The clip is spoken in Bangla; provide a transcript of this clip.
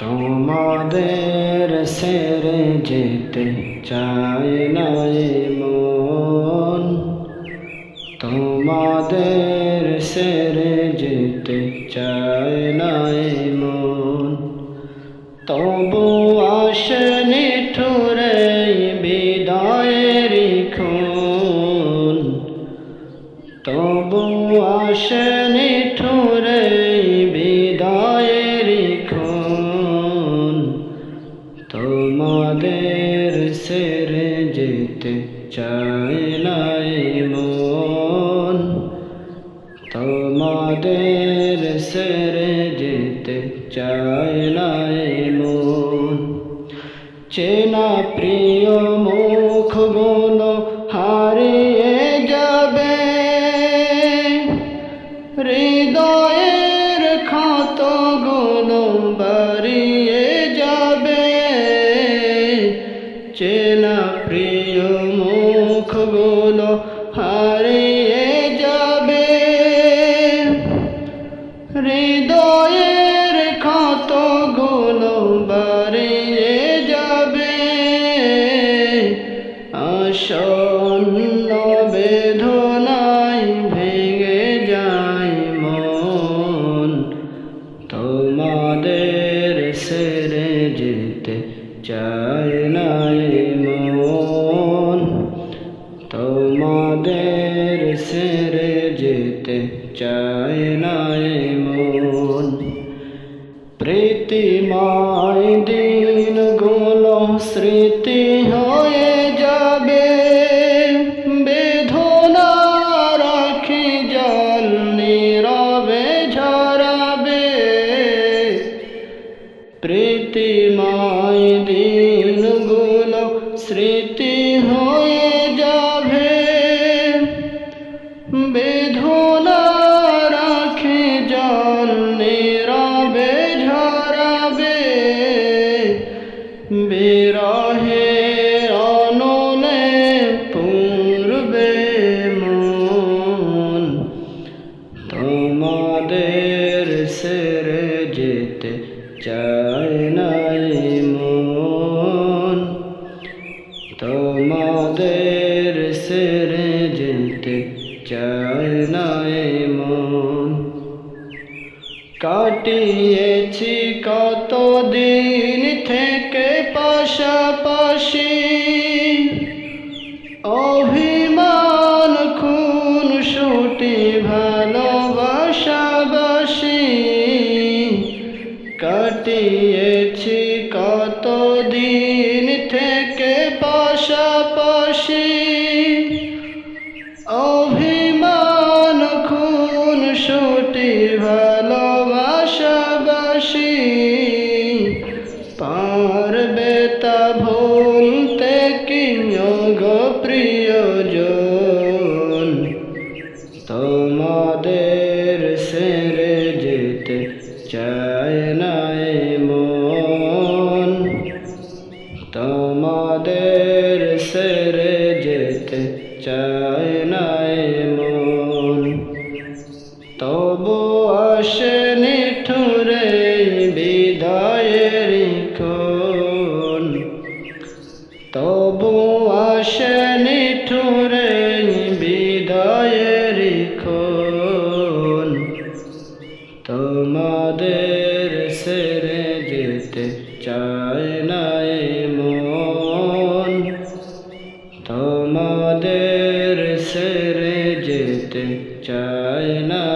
তোমাদের সেরে যেতে চায় না মন। তোমাদের সেরে যেতে চায় না মন। তবু আসেনি ঠুরে বিদায়ের খুন। তবু আসেনি ঠুরে তোমাদের সেরে যেতে চায় মন। তোমাদের সেরে যেতে চায় মন। চেনা প্রিয় মুখগুলো হারিয়ে যাবে। হৃদয়ের চেনা প্রিয় মুখগুলো হারিয়ে যাবে। হৃদয়ের সেরে যেতে চায় নাই মন প্রীতিময় দিনগুলো স্মৃতি হয়ে যাবে বেদনা রাখি জল নীরবে স্মৃতি হয়ে বেদনা রাখি জল নীরবে ঝরাবে কাটিয়েছি কত দিন থেকে পাশাপাশি। অভিমান খুন সুটি ভালোবাসাবাসি কাটিয়েছি ভালোবাসাবাসি পারবে তা ভুলতে কি গো প্রিয়জন? তোমাদের সেরে যেতে চায় নাই মন তোমাদের সেরে যেতে চায় নাই কোন? তবু আসেনি ঠুরে বিদায়ের কোন? তোমাদের সেরে যেতে চায় নাই মন তোমাদের সেরে যেতে চায় না